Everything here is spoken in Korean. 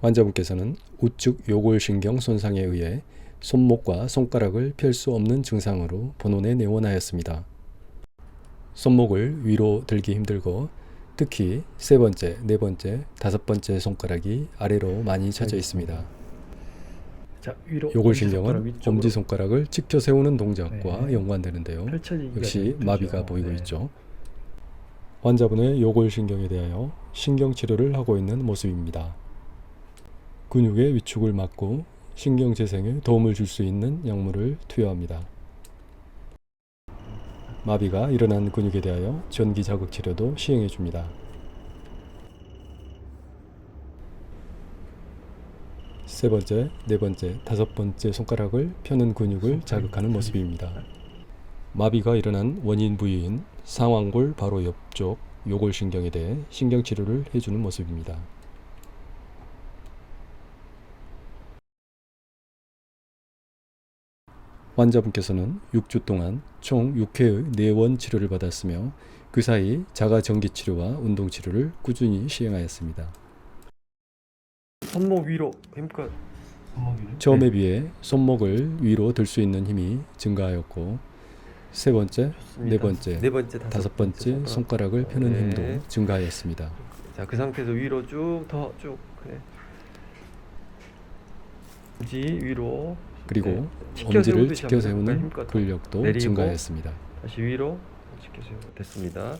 환자분께서는 우측 요골신경 손상에 의해 손목과 손가락을 펼 수 없는 증상으로 본원에 내원하였습니다. 손목을 위로 들기 힘들고 특히 세 번째, 네 번째, 다섯 번째 손가락이 아래로 많이 처져 있습니다. 자 요골신경은 엄지 손가락을 직켜 세우는 동작과 네. 연관되는데요. 역시. 마비가 보이고 네. 있죠. 환자분의 요골신경에 대하여 신경 치료를 하고 있는 모습입니다. 근육의 위축을 막고 신경 재생에 도움을 줄 수 있는 약물을 투여합니다. 마비가 일어난 근육에 대하여 전기 자극 치료도 시행해 줍니다. 세 번째, 네 번째, 다섯 번째 손가락을 펴는 근육을 자극하는 모습입니다. 마비가 일어난 원인 부위인 상완골 바로 옆쪽 요골신경에 대해 신경 치료를 해주는 모습입니다. 환자분께서는 6주 동안 총 6회의 내원 치료를 받았으며 그 사이 자가 전기 치료와 운동 치료를 꾸준히 시행하였습니다. 손목 위로 위로? 처음에 비해 손목을 위로 들 수 있는 힘이 증가하였고 세 번째, 네 번째, 네 번째 다섯 번째 손가락 을 펴는 네. 힘도 증가하였습니다. 자 그 상태에서 위로 쭉 더 쭉. 그래 지 위로 그리고 엄지를 해볼까요? 세우는 근력도 내리고. 증가하였습니다. 다시 위로 치켜 세우고 됐습니다